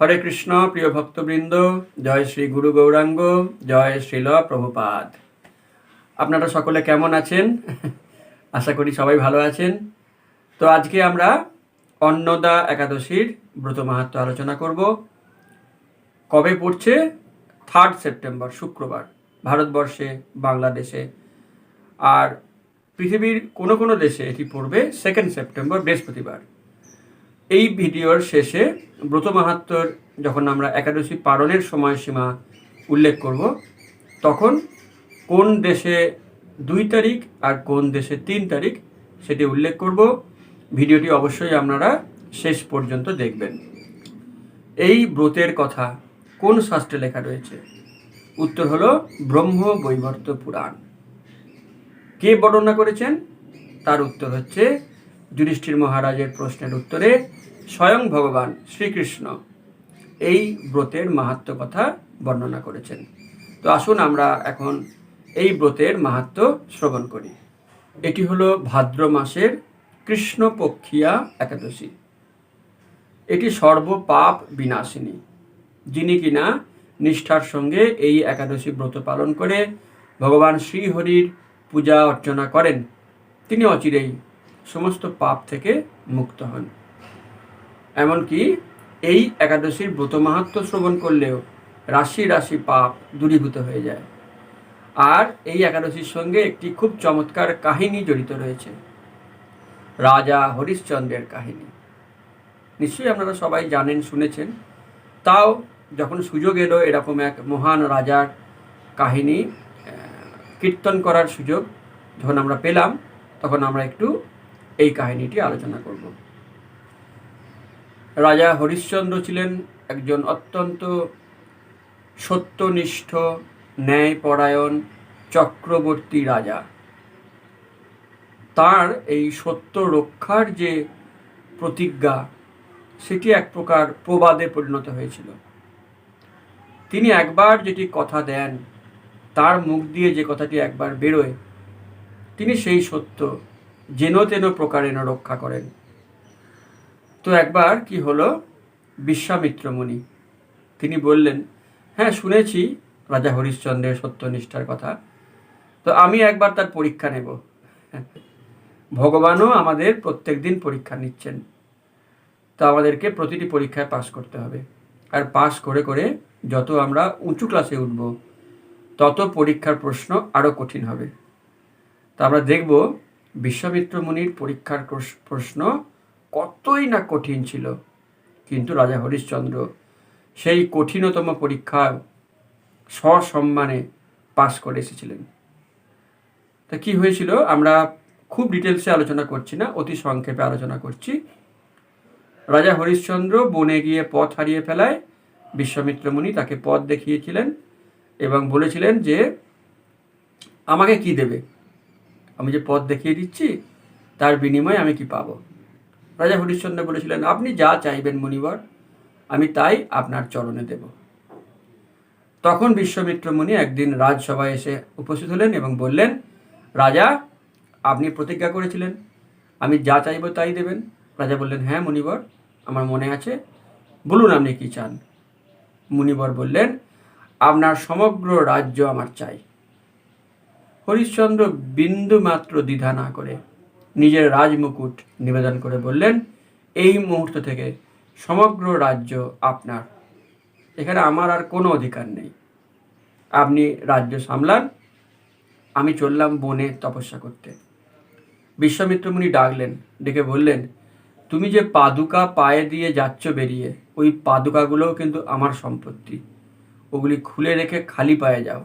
হরে কৃষ্ণ, প্রিয় ভক্তবৃন্দ, জয় শ্রী গুরু গৌরাঙ্গ, জয় শ্রীল প্রভুপাদ। আপনারা সকলে কেমন আছেন? আশা করি সবাই ভালো আছেন। তো আজকে আমরা অন্নদা একাদশীর ব্রত মাহাত্ম আলোচনা করব। কবে পড়ছে? থার্ড সেপ্টেম্বর শুক্রবার, ভারতবর্ষে, বাংলাদেশে। আর পৃথিবীর কোনো কোনো দেশে এটি পড়বে সেকেন্ড সেপ্টেম্বর বৃহস্পতিবার। এই ভিডিওর শেষে ব্রত মাহাত্মর যখন আমরা একাদশী পালনের সময়সীমা উল্লেখ করব, তখন কোন দেশে দুই তারিখ আর কোন দেশে তিন তারিখ সেটি উল্লেখ করব। ভিডিওটি অবশ্যই আপনারা শেষ পর্যন্ত দেখবেন। এই ব্রতের কথা কোন শাস্ত্রে লেখা রয়েছে? উত্তর হল ব্রহ্ম বৈবর্ত পুরাণ। কে বর্ণনা করেছেন? তার উত্তর হচ্ছে যুধিষ্ঠির মহারাজের প্রশ্নের উত্তরে স্বয়ং ভগবান শ্রীকৃষ্ণ এই ব্রতের মাহাত্ম কথা বর্ণনা করেছেন। তো আসুন আমরা এখন এই ব্রতের মাহাত্ম শ্রবণ করি। এটি হলো ভাদ্র মাসের কৃষ্ণপক্ষিয়া একাদশী। এটি সর্বপাপ বিনাশিনী, যিনি কিনা নিষ্ঠার সঙ্গে এই একাদশী ব্রত পালন করে ভগবান শ্রীহরির পূজা অর্চনা করেন। তিনি অচিরেই সমস্ত পাপ থেকে মুক্ত হন। এমনকি এই একাদশীর ব্রত মাহাত্ম শ্রবণ করলেও রাশি রাশি পাপ দূরীভূত হয়ে যায়। আর এই একাদশীর সঙ্গে একটি খুব চমৎকার কাহিনী জড়িত রয়েছে। রাজা হরিশ্চন্দ্রের কাহিনী। নিশ্চয়ই আপনারা সবাই জানেন, শুনেছেন। তাও যখন সুযোগ এলো এরকম এক মহান রাজার কাহিনী কীর্তন করার সুযোগ যখন আমরা পেলাম, তখন আমরা একটু এই কাহিনীটি আলোচনা করব। রাজা হরিশ্চন্দ্র ছিলেন একজন অত্যন্ত সত্যনিষ্ঠ ন্যায়পরায়ণ চক্রবর্তী রাজা। তার এই সত্য রক্ষার যে প্রতিজ্ঞা, সেটি এক প্রকার প্রবাদে পরিণত হয়েছিল। তিনি একবার যেটি কথা দেন, তার মুখ দিয়ে যে কথাটি একবার বেরোয়, তিনি সেই সত্য যেন তেন প্রকারেণ রক্ষা করেন। তো একবার কি হলো? বিশ্বামিত্র মুনি তিনি বললেন হ্যাঁ শুনেছি রাজা হরিশ্চন্দ্রের সত্যনিষ্ঠার কথা। তো আমি একবার তার পরীক্ষা নেব। ভগবানও আমাদের প্রত্যেক দিন পরীক্ষা নিচ্ছেন। তো আমাদেরকে প্রতিটি পরীক্ষায় পাশ করতে হবে। আর পাশ করে করে যত আমরা উঁচু ক্লাসে উঠব, তত পরীক্ষার প্রশ্ন আরও কঠিন হবে। তা আমরা দেখব বিশ্বামিত্র মুনির পরীক্ষার প্রশ- প্রশ্ন কতই না কঠিন ছিল। কিন্তু রাজা হরিশ্চন্দ্র সেই কঠিনতম পরীক্ষা সসম্মানে পাশ করে এসেছিলেন। তা কি হয়েছিল? আমরা খুব ডিটেলসে আলোচনা করছি না, অতি সংক্ষেপে আলোচনা করছি। রাজা হরিশ্চন্দ্র বনে গিয়ে পথ হারিয়ে ফেলায় বিশ্বামিত্র মুনি তাকে পথ দেখিয়েছিলেন এবং বলেছিলেন যে, আমাকে কি দেবে? আমি যে পথ দেখিয়ে দিচ্ছি, তার বিনিময়ে আমি কি পাবো? রাজা হরিশ্চন্দ্র বলেছিলেন, আপনি যা চাইবেন মুনিবর আমি তাই আপনার চরণে দেব। তখন বিশ্বমিত্র মুনি একদিন রাজসভায় এসে উপস্থিত হলেন এবং বললেন, রাজা, আপনি প্রতিজ্ঞা করেছিলেন, আমি যা চাইব তাই দেবেন। রাজা বললেন হ্যাঁ মুনিবর আমার মনে আছে, বলুন আপনি কি চান? মুনিবর বললেন, আপনার সমগ্র রাজ্য আমার চাই। হরিশ্চন্দ্র বিন্দু মাত্র দ্বিধা না করে নিজের রাজমুকুট নিবেদন করে বললেন, এই মুহূর্ত থেকে সমগ্র রাজ্য আপনার। এখানে আমার আর কোনো অধিকার নেই। আপনি রাজ্য সামলান। আমি চললাম বনে তপস্যা করতে। বিশ্বামিত্র মুনি ডাকলেন, ডেকে বললেন, তুমি যে পাদুকা পায়ে দিয়ে যাচ্ছ বেরিয়ে, ওই পাদুকাগুলোও কিন্তু আমার সম্পত্তি। ওগুলি খুলে রেখে খালি পায়ে যাও।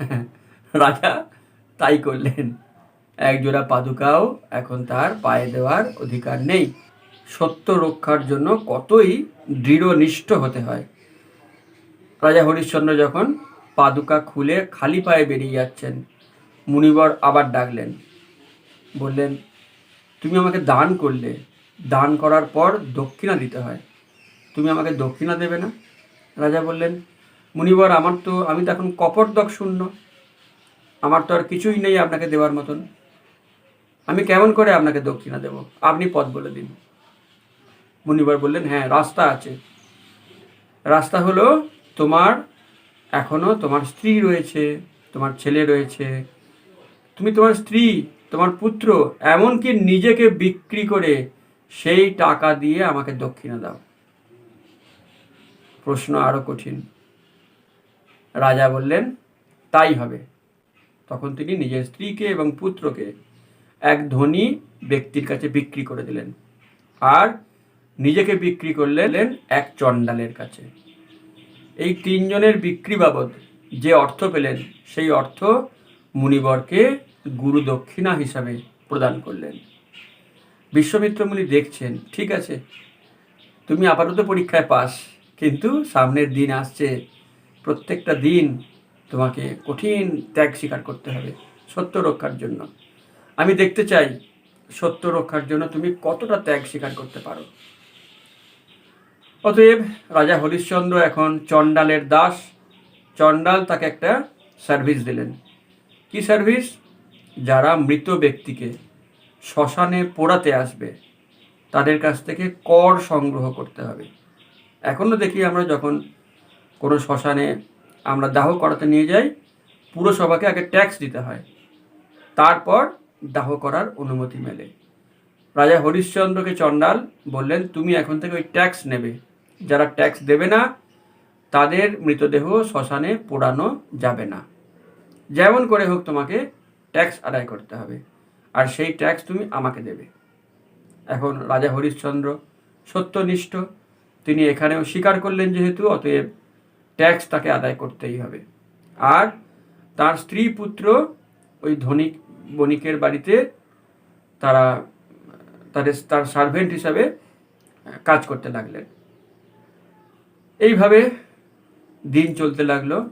রাজা, তাই করলেন। একজোড়া পাদুকাও এখন তার পায়ে দেওয়ার অধিকার নেই। সত্য রক্ষার জন্য কতই দৃঢ়নিষ্ঠ হতে হয়। রাজা হরিশ্চন্দ্র যখন পাদুকা খুলে খালি পায়ে বেরিয়ে যাচ্ছেন, মুনিবর আবার ডাকলেন, বললেন, তুমি আমাকে দান করলে। দান করার পর দক্ষিণা দিতে হয়। তুমি আমাকে দক্ষিণা দেবে না? রাজা বললেন, মুনিবর, আমার তো, আমি তো এখন কপটদক শূন্য। আমার তো আর কিছুই নেই আপনাকে দেওয়ার মতন। আমি কেমন করে আপনাকে দক্ষিণা দেব? আপনি পথ বলে দিন। মুনিবার বললেন হ্যাঁ রাস্তা আছে। রাস্তা হলো তোমার, এখনও তোমার স্ত্রী রয়েছে, তোমার ছেলে রয়েছে। তুমি তোমার স্ত্রী, তোমার পুত্র, এমনকি নিজেকে বিক্রি করে সেই টাকা দিয়ে আমাকে দক্ষিণা দাও। প্রশ্ন আরও কঠিন। রাজা বললেন, তাই হবে। তখন তিনি নিজের স্ত্রীকে এবং পুত্রকে এক ধনী ব্যক্তির কাছে বিক্রি করে দিলেন আর নিজেকে বিক্রি করলেন এক চণ্ডালের কাছে। এই তিনজনের বিক্রি বাবদ যে অর্থ পেলেন, সেই অর্থ মুনিবরকে গুরু দক্ষিণা হিসাবে প্রদান করলেন। বিশ্বমিত্র মুনি দেখছেন, ঠিক আছে, তুমি আপাতত পরীক্ষায় পাস, কিন্তু সামনের দিন আসছে, প্রত্যেকটা দিন তোমাকে কঠিন ত্যাগ স্বীকার করতে হবে, সত্য রক্ষার জন্য। আমি দেখতে চাই সত্য রক্ষার জন্য তুমি কতটা ত্যাগ স্বীকার করতে পারো। অতএব রাজা হরিশ্চন্দ্র এখন চণ্ডালের দাস। চণ্ডাল তাকে একটা সার্ভিস দিলেন। কি সার্ভিস যারা মৃত ব্যক্তিকে শ্মশানে পোড়াতে আসবে, তাদের কাছ থেকে কর সংগ্রহ করতে হবে। এখনও দেখি আমরা যখন কোনো শ্মশানে আমরা দাহ করাতে নিয়ে যাই, পুরসভাকে আগে ট্যাক্স দিতে হয়। তারপর দাহ করার অনুমতি মেলে। রাজা হরিশ্চন্দ্রকে চণ্ডাল বললেন, তুমি এখন থেকে ওই ট্যাক্স নেবে। যারা ট্যাক্স দেবে না, তাদের মৃতদেহ শ্মশানে পোড়ানো যাবে না। যেমন করে হোক তোমাকে ট্যাক্স আদায় করতে হবে, আর সেই ট্যাক্স তুমি আমাকে দেবে। এখন রাজা হরিশ্চন্দ্র সত্যনিষ্ঠ। তিনি এখানেও স্বীকার করলেন যেহেতু, অতএব ট্যাক্স তাকে আদায় করতেই হবে। আর তার স্ত্রী পুত্র ওই ধনিক বণিকের বাড়িতে তারা, তাদের, তার সার্ভেন্ট হিসাবে কাজ করতে লাগলেন। এইভাবে দিন চলতে লাগল।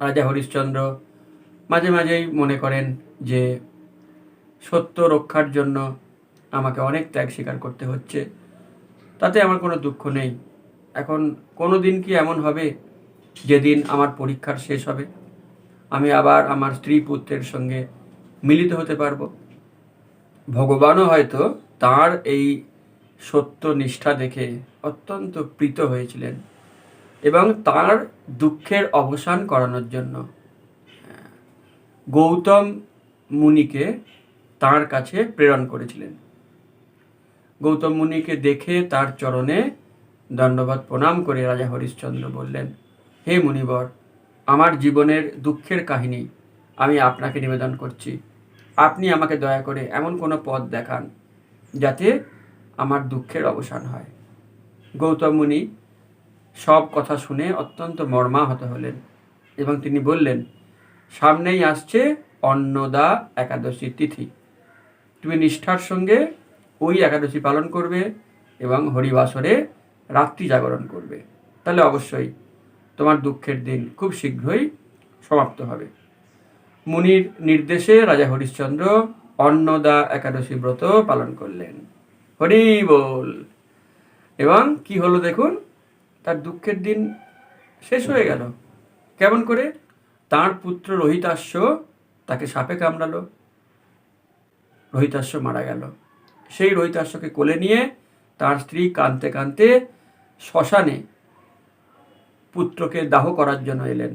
রাজা হরিশ্চন্দ্র মাঝে মাঝেই মনে করেন যে, সত্য রক্ষার জন্য আমাকে অনেক ত্যাগ স্বীকার করতে হচ্ছে। তাতে আমার কোনো দুঃখ নেই। এখন কোনো দিন কি এমন হবে? যেদিন আমার পরীক্ষার শেষ হবে। আমি আবার আমার স্ত্রী পুত্রের সঙ্গে মিলিত হতে পারব। ভগবানও হয়তো তার এই সত্য নিষ্ঠা দেখে অত্যন্ত প্রীত হয়েছিলেন এবং তার দুঃখের অবসান করানোর জন্য। গৌতম মুনিকে তার কাছে প্রেরণ করেছিলেন। গৌতম মুনিকে দেখে তার চরণে দণ্ডবাদ প্রণাম করে রাজা হরিশ্চন্দ্র বললেন, হে মুনিবর আমার জীবনের দুঃখের কাহিনী আমি আপনাকে নিবেদন করছি। আপনি আমাকে দয়া করে এমন কোনো পথ দেখান যাতে আমার দুঃখের অবসান হয়। গৌতম মুনি সব কথা শুনে অত্যন্ত মর্মাহত হলেন এবং তিনি বললেন, সামনেই আসছে অন্নদা একাদশী তিথি। তুমি নিষ্ঠার সঙ্গে ওই একাদশী পালন করবে এবং হরিবাসরে রাত্রি জাগরণ করবে। তাহলে অবশ্যই তোমার দুঃখের দিন খুব শীঘ্রই সমাপ্ত হবে। মুনির নির্দেশে রাজা হরিশ্চন্দ্র অন্নদা একাদশী ব্রত পালন করলেন। হরি বল। এবং কি হলো দেখুন? তার দুঃখের দিন শেষ হয়ে গেল। কেমন করে? তার পুত্র রোহিতাশ্ব তাকে সাপে কামড়ালো। রোহিতাশ্ব মারা গেল। সেই রোহিতাশ্বকে কোলে নিয়ে তার স্ত্রী কাঁদতে কাঁদতে শ্মশানে পুত্রকে দাহ করার জন্য এলেন।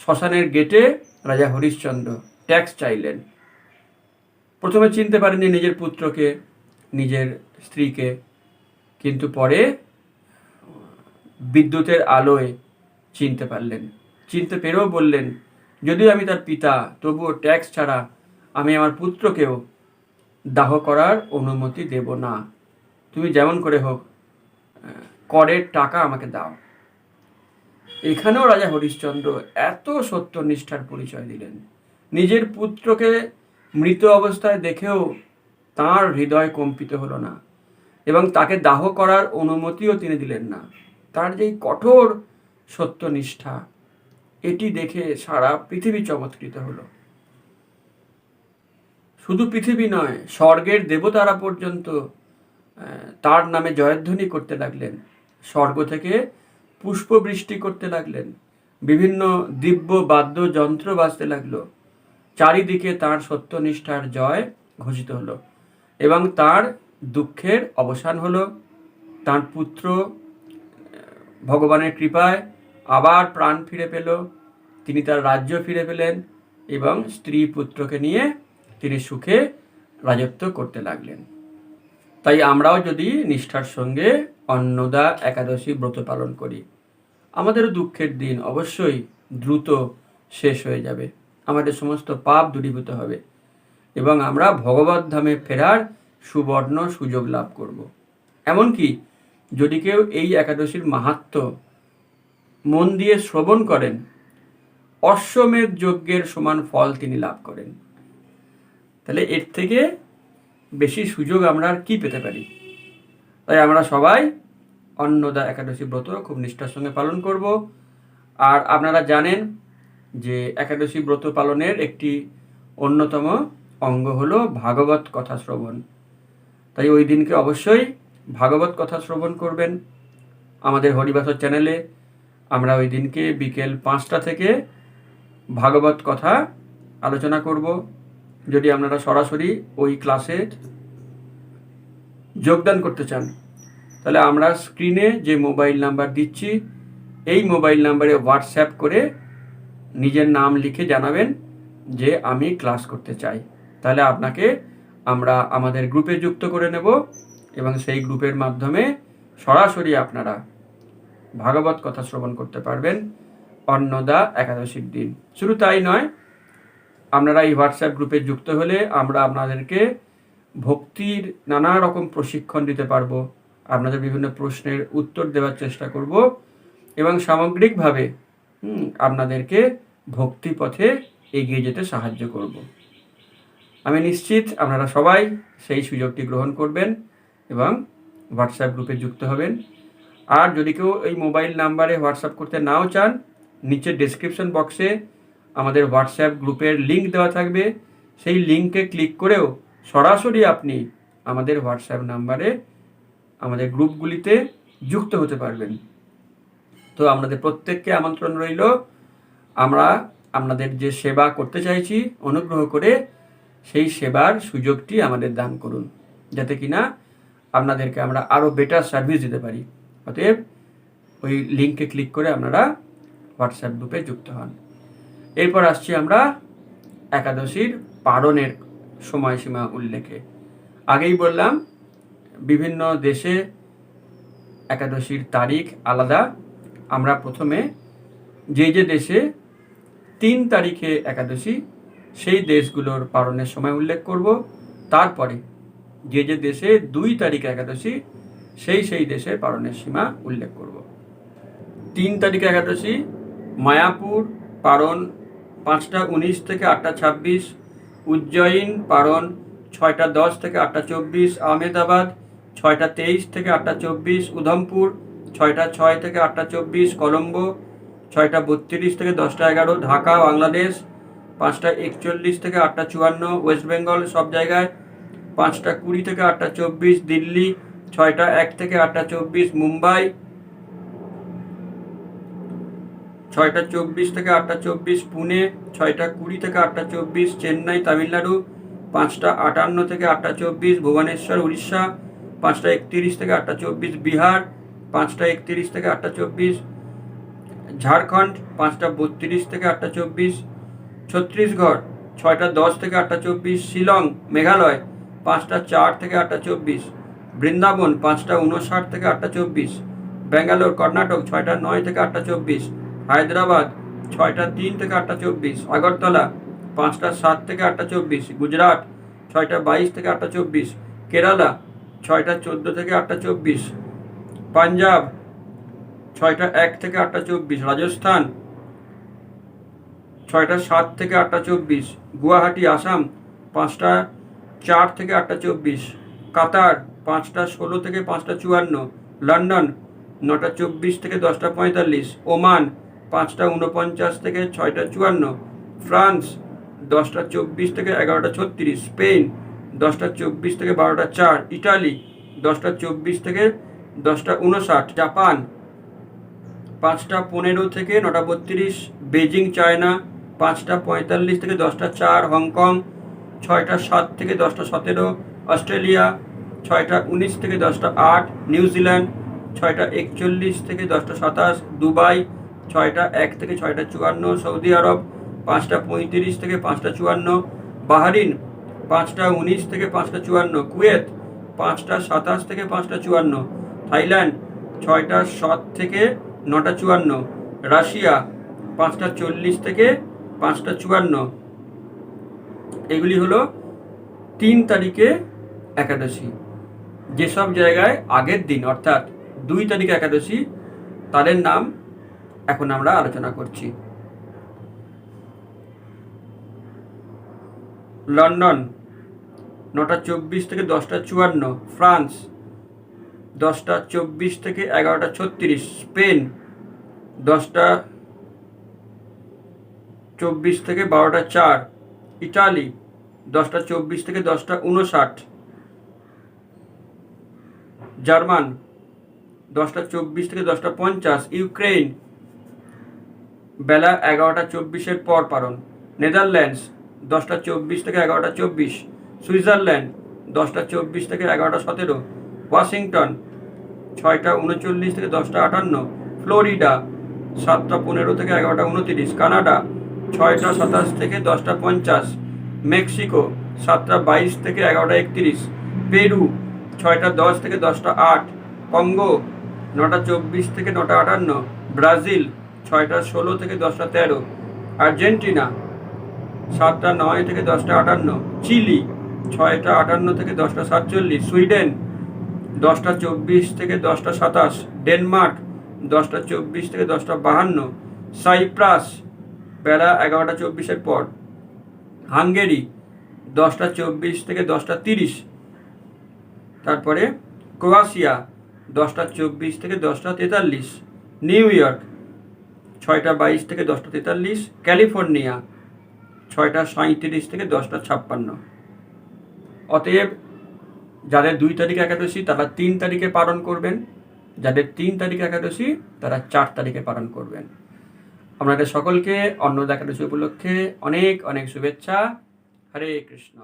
শ্মশানের গেটে রাজা হরিশ্চন্দ্র ট্যাক্স চাইলেন। প্রথমে চিনতে পারেননি নিজের পুত্রকে, নিজের স্ত্রীকে। কিন্তু পরে বিদ্যুতের আলোয় চিনতে পারলেন। চিনতে পেরেও বললেন, যদিও আমি তার পিতা, তবুও ট্যাক্স ছাড়া আমি আমার পুত্রকেও দাহ করার অনুমতি দেব না। তুমি যেমন করে হোক করের টাকা আমাকে দাও। এখানেও রাজা হরিশ্চন্দ্র এত সত্যনিষ্ঠার পরিচয় দিলেন। নিজের পুত্রকে মৃত অবস্থায় দেখেও তার হৃদয় কম্পিত হলো না এবং তাকে দাহ করার অনুমতিও তিনি দিলেন না। তার যেই কঠোর সত্যনিষ্ঠা এটি দেখে সারা পৃথিবী চমৎকৃত হলো। শুধু পৃথিবী নয়, স্বর্গের দেবতারা পর্যন্ত তার নামে জয়ধ্বনি করতে লাগলেন। স্বর্গ থেকে পুষ্প বৃষ্টি করতে লাগলেন। বিভিন্ন দিব্য বাদ্য যন্ত্র বাজতে লাগল। চারিদিকে তার সত্যনিষ্ঠার জয় ঘোষিত হলো এবং তার দুঃখের অবসান হলো। তার পুত্র ভগবানের কৃপায় আবার প্রাণ ফিরে পেল। তিনি তার রাজ্য ফিরে পেলেন এবং স্ত্রী পুত্রকে নিয়ে তিনি সুখে রাজত্ব করতে লাগলেন। তাই আমরাও যদি নিষ্ঠার সঙ্গে অন্নদা একাদশী ব্রত পালন করি। আমাদেরও দুঃখের দিন অবশ্যই দ্রুত শেষ হয়ে যাবে। আমাদের সমস্ত পাপ দূরীভূত হবে এবং আমরা ভগবত ধামে ফেরার সুবর্ণ সুযোগ লাভ করব। এমনকি যদি কেউ এই একাদশীর মাহাত্ম্য মন দিয়ে শ্রবণ করেন, অশ্বমেধ যজ্ঞের সমান ফল তিনি লাভ করেন। তাহলে এর থেকে বেশি সুযোগ আমরা আর কি পেতে পারি? তাই আমরা সবাই অন্নদা একাদশী ব্রত খুব নিষ্ঠার সঙ্গে পালন করব। আর আপনারা জানেন যে একাদশী ব্রত পালনের একটি অন্যতম অঙ্গ হলো ভাগবত কথা শ্রবণ। তাই ওই দিনকে অবশ্যই ভাগবত কথা শ্রবণ করবেন। আমাদের হরিবাসর চ্যানেলে আমরা ওই দিনকে বিকেল পাঁচটা থেকে ভাগবত কথা আলোচনা করব। যদি আপনারা সরাসরি ওই ক্লাসে যোগদান করতে চান। তাহলে আমরা স্ক্রিনে যে মোবাইল নাম্বার দিচ্ছি, এই মোবাইল নাম্বারে হোয়াটসঅ্যাপ করে নিজের নাম লিখে জানাবেন যে আমি ক্লাস করতে চাই। তাহলে আপনাকে আমরা আমাদের গ্রুপে যুক্ত করে নেব এবং সেই গ্রুপের মাধ্যমে সরাসরি আপনারা ভাগবত কথা শ্রবণ করতে পারবেন অন্নদা একাদশীর দিন। শুধু তাই নয়, আপনারা এই হোয়াটসঅ্যাপ গ্রুপে যুক্ত হলে আমরা আপনাদেরকে ভক্তির নানা রকম প্রশিক্ষণ দিতে পারব, আপনাদের বিভিন্ন প্রশ্নের উত্তর দেওয়ার চেষ্টা করব এবং সামগ্রিকভাবে আপনাদেরকে ভক্তি পথে এগিয়ে যেতে সাহায্য করব। আমি নিশ্চিত আপনারা সবাই সেই সুযোগটি গ্রহণ করবেন এবং হোয়াটসঅ্যাপ গ্রুপে যুক্ত হবেন। আর যদি কেউ এই মোবাইল নাম্বারে হোয়াটসঅ্যাপ করতে নাও চান, নিচে ডেসক্রিপশন বক্সে আমাদের হোয়াটসঅ্যাপ গ্রুপের লিংক দেওয়া থাকবে। সেই লিংকে ক্লিক করেও সরাসরি আপনি আমাদের হোয়াটসঅ্যাপ নাম্বারে আমাদের গ্রুপগুলিতে যুক্ত হতে পারবেন। তো আপনাদের প্রত্যেককে আমন্ত্রণ রইল। আমরা আপনাদের যে সেবা করতে চাইছি, অনুগ্রহ করে সেই সেবার সুযোগটি আমাদের দান করুন, যাতে কিনা আপনাদেরকে আমরা আরও বেটার সার্ভিস দিতে পারি। অতএব ওই লিঙ্কে ক্লিক করে আপনারা হোয়াটসঅ্যাপ গ্রুপে যুক্ত হন। এরপর আসছি আমরা একাদশীর পালনের সময়সীমা উল্লেখে। আগেই বললাম, বিভিন্ন দেশে একাদশীর তারিখ আলাদা। আমরা প্রথমে যে যে দেশে তিন তারিখে একাদশী, সেই দেশগুলোর পালনের সময় উল্লেখ করব। তারপরে যে যে দেশে দুই তারিখ একাদশী, সেই সেই দেশের পালনের সীমা উল্লেখ করব। তিন তারিখ একাদশী, মায়াপুর পারণ পাঁচটা উনিশ থেকে আটটা ছাব্বিশ উজ্জয়িন পারণ, ছয়টা দশ থেকে আটটা চব্বিশ, আহমেদাবাদ, ছয়টা তেইশ থেকে আটটা চব্বিশ, উধমপুর, ছয়টা ছয় থেকে আটটা চব্বিশ, কলম্বো, ছয়টা বত্রিশ থেকে দশটা এগারো, ঢাকা, বাংলাদেশ, পাঁচটা একচল্লিশ থেকে আটটা চুয়ান্ন, ওয়েস্ট বেঙ্গল সব জায়গায়, পাঁচটা কুড়ি থেকে আটটা চব্বিশ, দিল্লি, ছয়টা এক থেকে আটটা চব্বিশ, মুম্বাই ছয়টা চব্বিশ থেকে আটটা চব্বিশ পুনে ছয়টা কুড়ি থেকে আটটা চব্বিশ চেন্নাই তামিলনাড়ু পাঁচটা আটান্ন থেকে আটটা চব্বিশ ভুবনেশ্বর উড়িষ্যা পাঁচটা একতিরিশ থেকে আটটা চব্বিশ বিহার পাঁচটা একতিরিশ থেকে আটটা চব্বিশ ঝাড়খণ্ড পাঁচটা বত্রিশ থেকে আটটা চব্বিশ ছত্তিশগড় ছয়টা দশ থেকে আটটা চব্বিশ শিলং মেঘালয় পাঁচটা চার থেকে আটটা চব্বিশ বৃন্দাবন পাঁচটা উনষাট থেকে আটটা চব্বিশ ব্যাঙ্গালোর কর্ণাটক ছয়টা নয় থেকে আটটা চব্বিশ হায়দ্রাবাদ, ছয়টা তিন থেকে আটটা চব্বিশ। আগরতলা, পাঁচটা সাত থেকে আটটা চব্বিশ। গুজরাট, ছয়টা বাইশ থেকে আটটা চব্বিশ। কেরালা, ছয়টা চোদ্দ থেকে আটটা চব্বিশ। পাঞ্জাব, ছয়টা এক থেকে আটটা চব্বিশ। রাজস্থান, ছয়টা সাত থেকে আটটা চব্বিশ। গুয়াহাটি, আসাম, পাঁচটা চার থেকে আটটা চব্বিশ। কাতার, পাঁচটা ষোলো থেকে পাঁচটা চুয়ান্ন। লন্ডন, নটা চব্বিশ থেকে দশটা পঁয়তাল্লিশ। ওমান পাঁচটা উনপঞ্চাশ থেকে ছয়টা চুয়ান্ন। ফ্রান্স, দশটা চব্বিশ থেকে এগারোটা ছত্রিশ। স্পেন, দশটা চব্বিশ থেকে বারোটা চার। ইটালি, দশটা চব্বিশ থেকে দশটা উনষাট জাপান, পাঁচটা পনেরো থেকে নটা বত্রিশ। বেজিং চায়না, পাঁচটা পঁয়তাল্লিশ থেকে দশটা চার। হংকং, ছয়টা সাত থেকে দশটা সতেরো। অস্ট্রেলিয়া, ছয়টা উনিশ থেকে দশটা আট। নিউজিল্যান্ড, ছয়টা একচল্লিশ থেকে দশটা সাতাশ। দুবাই ছয়টা এক থেকে ছয়টা চুয়ান্ন, সৌদি আরব পাঁচটা পঁয়ত্রিশ থেকে পাঁচটা চুয়ান্ন, বাহারিন পাঁচটা উনিশ থেকে পাঁচটা চুয়ান্ন, কুয়েত পাঁচটা সাতাশ থেকে পাঁচটা চুয়ান্ন, থাইল্যান্ড ছয়টা সাত থেকে নটা চুয়ান্ন, রাশিয়া পাঁচটা চল্লিশ থেকে পাঁচটা চুয়ান্ন। এগুলি হলো তিন তারিখে একাদশী। যেসব জায়গায় আগের দিন, অর্থাৎ দুই তারিখে একাদশী, তাদের নাম এখন আমরা আলোচনা করছি। লন্ডন, নটা চব্বিশ থেকে দশটা চুয়ান্ন। ফ্রান্স, দশটা চব্বিশ থেকে এগারোটা ছত্রিশ। স্পেন, দশটা চব্বিশ থেকে বারোটা চার। ইটালি, দশটা চব্বিশ থেকে দশটা উনষাট জার্মান, দশটা চব্বিশ থেকে দশটা পঞ্চাশ। ইউক্রেন বেলা এগারোটা চব্বিশের পর পারণ নেদারল্যান্ডস, দশটা চব্বিশ থেকে এগারোটা চব্বিশ। সুইজারল্যান্ড, দশটা চব্বিশ থেকে এগারোটা সতেরো। ওয়াশিংটন, ছয়টা উনচল্লিশ থেকে দশটা আটান্ন। ফ্লোরিডা, সাতটা পনেরো থেকে এগারোটা উনতিরিশ। কানাডা, ছয়টা সাতাশ থেকে দশটা পঞ্চাশ। মেক্সিকো, সাতটা বাইশ থেকে এগারোটা একত্রিশ। পেরু, ছয়টা দশ থেকে দশটা আট। কঙ্গো, নটা চব্বিশ থেকে নটা আটান্ন। ব্রাজিল ছয়টা ষোলো থেকে দশটা তেরো। আর্জেন্টিনা সাতটা নয় থেকে দশটা আটান্ন। চিলি ছয়টা আটান্ন থেকে দশটা সাতচল্লিশ। সুইডেন দশটা চব্বিশ থেকে দশটা সাতাশ। ডেনমার্ক দশটা চব্বিশ থেকে দশটা বাহান্ন। সাইপ্রাস বেলা এগারোটা চব্বিশের পর। হাঙ্গেরি দশটা চব্বিশ থেকে দশটা তিরিশ। তারপরে ক্রোয়াশিয়া দশটা চব্বিশ থেকে দশটা তেতাল্লিশ। নিউ ইয়র্ক ছয়টা বাইশ থেকে দশটা তেতাল্লিশ, ক্যালিফোর্নিয়া ছয়টা সাঁইত্রিশ থেকে দশটা ছাপ্পান্ন। অতএব যাদের দুই তারিখ একাদশী, তারা তিন তারিখে পালন করবেন। যাদের তিন তারিখ একাদশী, তারা চার তারিখে পালন করবেন। আপনাদের সকলকে অন্নদা একাদশী উপলক্ষে অনেক অনেক শুভেচ্ছা। হরে কৃষ্ণ।